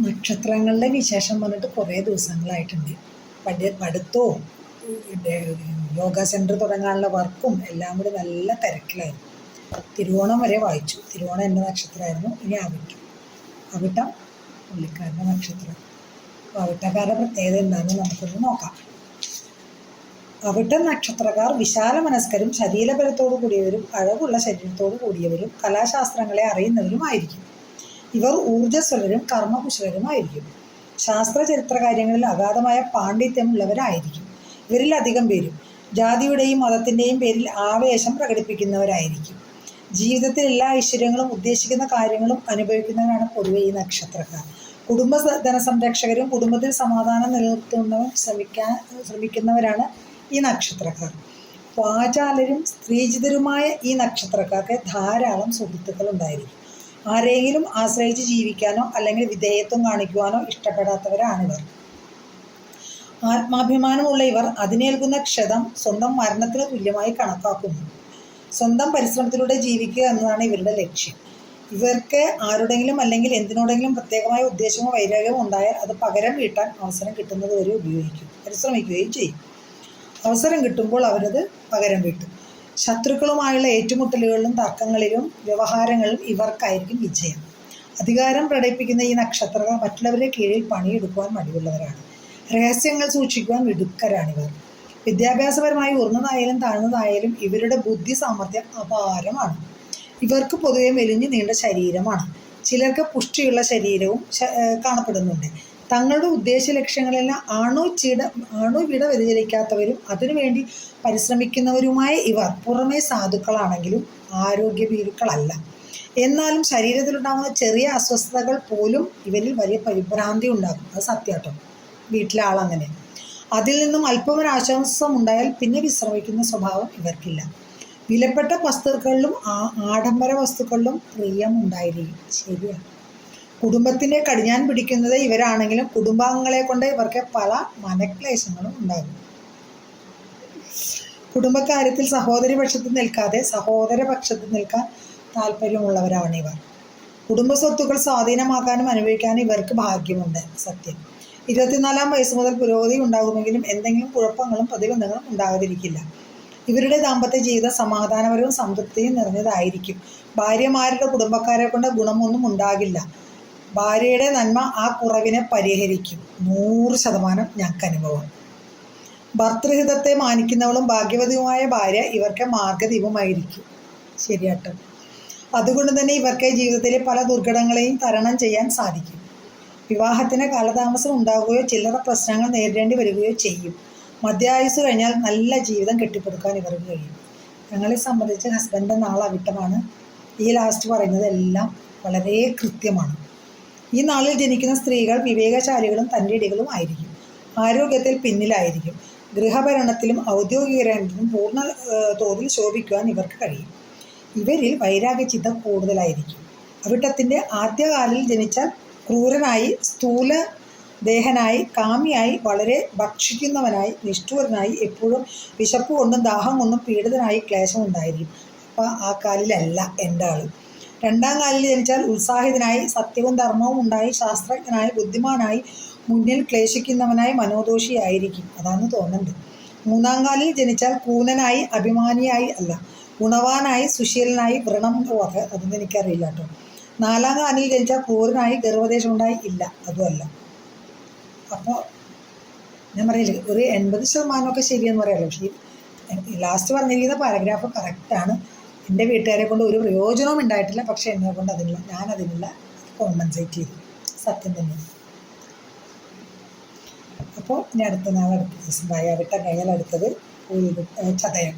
നക്ഷത്രങ്ങളുടെ വിശേഷം പറഞ്ഞിട്ട് കുറേ ദിവസങ്ങളായിട്ടുണ്ട്. പഠി പഠിത്തവും യോഗ സെന്റർ തുടങ്ങാനുള്ള വർക്കും എല്ലാം കൂടി നല്ല തിരക്കിലായിരുന്നു. തിരുവോണം വരെ വായിച്ചു. തിരുവോണം എന്റെ നക്ഷത്രമായിരുന്നു ഇനി അവിട്ടം അവിട്ടം പുള്ളിക്കാരന്റെ നക്ഷത്രം. അവിട്ടക്കാരുടെ പ്രത്യേകത എന്താണെന്ന് നമുക്കൊന്ന് നോക്കാം. അവിട്ട നക്ഷത്രക്കാർ വിശാല മനസ്കരും ശരീരബലത്തോടു കൂടിയവരും അഴകുള്ള ശരീരത്തോടു കൂടിയവരും കലാശാസ്ത്രങ്ങളെ അറിയുന്നവരുമായിരിക്കും. ഇവർ ഊർജസ്വലരും കർമ്മകുശലരുമായിരിക്കും. ശാസ്ത്ര ചരിത്ര കാര്യങ്ങളിൽ അഗാധമായ പാണ്ഡിത്യമുള്ളവരായിരിക്കും. ഇവരിൽ അധികം പേരും ജാതിയുടെയും മതത്തിന്റെയും പേരിൽ ആവേശം പ്രകടിപ്പിക്കുന്നവരായിരിക്കും. ജീവിതത്തിൽ എല്ലാ ഐശ്വര്യങ്ങളും ഉദ്ദേശിക്കുന്ന കാര്യങ്ങളും അനുഭവിക്കുന്നവരാണ് പൊതുവെ ഈ നക്ഷത്രക്കാർ. കുടുംബ ധനസംരക്ഷകരും കുടുംബത്തിൽ സമാധാനം നിലനിർത്തുന്നവരും ശ്രമിക്കാൻ ശ്രമിക്കുന്നവരാണ് ഈ നക്ഷത്രക്കാർ. വാചാലരും സ്ത്രീജിതരുമായ ഈ നക്ഷത്രക്കാർക്ക് ധാരാളം സുഹൃത്തുക്കൾ ഉണ്ടായിരിക്കും ആരെങ്കിലും ആശ്രയിച്ച് ജീവിക്കാനോ അല്ലെങ്കിൽ വിധേയത്വം കാണിക്കുവാനോ ഇഷ്ടപ്പെടാത്തവരാണിവർ. ആത്മാഭിമാനമുള്ള ഇവർ അതിനേൽക്കുന്ന ക്ഷതം സ്വന്തം മരണത്തിന് തുല്യമായി കണക്കാക്കുന്നു. സ്വന്തം പരിശ്രമത്തിലൂടെ ജീവിക്കുക എന്നതാണ് ഇവരുടെ ലക്ഷ്യം. ഇവർക്ക് ആരുടെങ്കിലും അല്ലെങ്കിൽ എന്തിനോടെങ്കിലും പ്രത്യേകമായ ഉദ്ദേശമോ വൈരാഗ്യമോ ഉണ്ടായാൽ അത് പകരം വീട്ടാൻ അവസരം കിട്ടുന്നത് വരെ ഉപയോഗിക്കും പരിശ്രമിക്കുകയും ചെയ്യും. അവസരം കിട്ടുമ്പോൾ അവരത് പകരം വീട്ടും. ശത്രുക്കളുമായുള്ള ഏറ്റുമുട്ടലുകളിലും തർക്കങ്ങളിലും വ്യവഹാരങ്ങളിലും ഇവർക്കായിരിക്കും വിജയം. അധികാരം പ്രകടിപ്പിക്കുന്ന ഈ നക്ഷത്രങ്ങൾ മറ്റുള്ളവരെ കീഴിൽ പണിയെടുക്കുവാൻ മടിയുള്ളവരാണ്. രഹസ്യങ്ങൾ സൂക്ഷിക്കുവാൻ മിടുക്കരാണിവർ. വിദ്യാഭ്യാസപരമായി ഉയർന്നതായാലും താഴ്ന്നതായാലും ഇവരുടെ ബുദ്ധി സാമർഥ്യം അപാരമാണ്. ഇവർക്ക് പൊതുവെ മെലിഞ്ഞു നീണ്ട ശരീരമാണ്. ചിലർക്ക് പുഷ്ടിയുള്ള ശരീരവും കാണപ്പെടുന്നുണ്ട്. തങ്ങളുടെ ഉദ്ദേശ ലക്ഷ്യങ്ങളെല്ലാം അണു ചിട വിട വ്യതിചലിക്കാത്തവരും അതിനുവേണ്ടി പരിശ്രമിക്കുന്നവരുമായ ഇവർ പുറമേ സാധുക്കളാണെങ്കിലും ആരോഗ്യ ഭീരുക്കളല്ല. എന്നാലും ശരീരത്തിലുണ്ടാകുന്ന ചെറിയ അസ്വസ്ഥതകൾ പോലും ഇവരിൽ വലിയ പരിഭ്രാന്തി ഉണ്ടാകും അത് സത്യാട്ടോ വീട്ടിലെ ആളങ്ങനെ അതിൽ നിന്നും അല്പമൊരാശ്വാസം ഉണ്ടായാൽ പിന്നെ വിശ്രമിക്കുന്ന സ്വഭാവം ഇവർക്കില്ല. വിലപ്പെട്ട വസ്തുക്കളിലും ആ- ആഡംബര വസ്തുക്കളിലും പ്രിയം ഉണ്ടായിരിക്കും. ശരിയാണ് കുടുംബത്തിനെ കടിഞ്ഞാൻ പിടിക്കുന്നത് ഇവരാണെങ്കിലും കുടുംബാംഗങ്ങളെ കൊണ്ട് ഇവർക്ക് പല മനക്ലേശങ്ങളും ഉണ്ടാകും കുടുംബക്കാര്യത്തിൽ സഹോദരി പക്ഷത്ത് നിൽക്കാതെ സഹോദര പക്ഷത്ത് നിൽക്കാൻ താല്പര്യമുള്ളവരാണ് ഇവർ. കുടുംബ സ്വത്തുക്കൾ സ്വാധീനമാക്കാനും അനുഭവിക്കാനും ഇവർക്ക് ഭാഗ്യമുണ്ട് സത്യം. ഇരുപത്തിനാലാം വയസ്സ് മുതൽ പുരോഗതി ഉണ്ടാകുമെങ്കിലും എന്തെങ്കിലും കുഴപ്പങ്ങളും പ്രതിബന്ധങ്ങളും ഉണ്ടാകാതിരിക്കില്ല. ഇവരുടെ ദാമ്പത്യ ജീവിതം സമാധാനപരവും സംതൃപ്തിയും നിറഞ്ഞതായിരിക്കും. ഭാര്യമാരുടെ കുടുംബക്കാരെ കൊണ്ട് ഗുണമൊന്നും ഉണ്ടാകില്ല. ഭാര്യയുടെ നന്മ ആ കുറവിനെ പരിഹരിക്കും. നൂറ് ശതമാനം ഞങ്ങൾക്ക് അനുഭവം. ഭർത്തൃഹിതത്തെ മാനിക്കുന്നവളും ഭാഗ്യവതിയുമായ ഭാര്യ ഇവർക്ക് മാർഗദീപമായിരിക്കും. ശരിയാട്ടോ. അതുകൊണ്ട് തന്നെ ഇവർക്ക് ജീവിതത്തിലെ പല ദുർഘടങ്ങളെയും തരണം ചെയ്യാൻ സാധിക്കും. വിവാഹത്തിന് കാലതാമസം ഉണ്ടാവുകയോ ചില്ലറ പ്രശ്നങ്ങൾ നേരിടേണ്ടി വരികയോ ചെയ്യും. മധ്യായുസ് കഴിഞ്ഞാൽ നല്ല ജീവിതം കെട്ടിപ്പടുക്കാൻ ഇവർക്ക് കഴിയും. ഞങ്ങളെ സംബന്ധിച്ച് ഹസ്ബൻഡ് നാളെ അവിട്ടമാണ് ഈ ലാസ്റ്റ് പറയുന്നത് എല്ലാം വളരെ കൃത്യമാണ്. ഈ നാളിൽ ജനിക്കുന്ന സ്ത്രീകൾ വിവേകശാലികളും തന്റെ ഇടികളും ആയിരിക്കും. ആരോഗ്യത്തിൽ പിന്നിലായിരിക്കും. ഗൃഹഭരണത്തിലും ഔദ്യോഗിക രംഗത്തിലും പൂർണ തോതിൽ ശോഭിക്കുവാൻ ഇവർക്ക് കഴിയും. ഇവരിൽ വൈരാഗ്യചിത്ത കൂടുതലായിരിക്കും. അവിട്ടത്തിന്റെ ആദ്യകാലിൽ ജനിച്ച ക്രൂരനായി സ്ഥൂല ദേഹനായി കാമിയായി വളരെ ഭക്ഷിക്കുന്നവനായി നിഷ്ഠൂരനായി എപ്പോഴും വിശപ്പ് കൊണ്ടും ദാഹം കൊണ്ടും പീഡിതനായി ക്ലേശമുണ്ടായിരിക്കും. അപ്പോൾ ആ കാലിലല്ല എന്റെ ആൾ രണ്ടാം കാലിൽ ജനിച്ചാൽ ഉത്സാഹിതനായി സത്യവും ധർമ്മവും ഉണ്ടായി ശാസ്ത്രജ്ഞനായി ബുദ്ധിമാനായി മുന്നിൽ ക്ലേശിക്കുന്നവനായി മനോദോഷിയായിരിക്കും. അതാണ് തോന്നുന്നത് മൂന്നാം കാലിൽ ജനിച്ചാൽ കൂനനായി അഭിമാനിയായി അല്ല ഗുണവാനായി സുശീലനായി വ്രണം പോകാതെ അതൊന്നും എനിക്കറിയില്ല കേട്ടോ. നാലാം കാലിൽ ജനിച്ചാൽ ക്രൂരനായി ഗർഭദേശം ഉണ്ടായി ഇല്ല അതുമല്ല അപ്പോൾ ഞാൻ പറയില്ലേ ഒരു എൺപത് ശതമാനമൊക്കെ ശരിയെന്ന് പറയാമല്ലോ പക്ഷേ ലാസ്റ്റ് പറഞ്ഞിരിക്കുന്ന പാരഗ്രാഫ് കറക്റ്റാണ് എന്റെ വീട്ടുകാരെ കൊണ്ട് ഒരു പ്രയോജനവും ഉണ്ടായിട്ടില്ല പക്ഷേ എന്നെ കൊണ്ട് അതിനുള്ള ഞാൻ അതിനുള്ള കോമ്പൻസേറ്റ് ചെയ്തു. സത്യം തന്നെ അപ്പോൾ ഇനി അടുത്ത നാളെ അടുത്ത ദിവസം വയ്യാവിട്ട കഴിഞ്ഞാൽ അടുത്തത് ചതയം.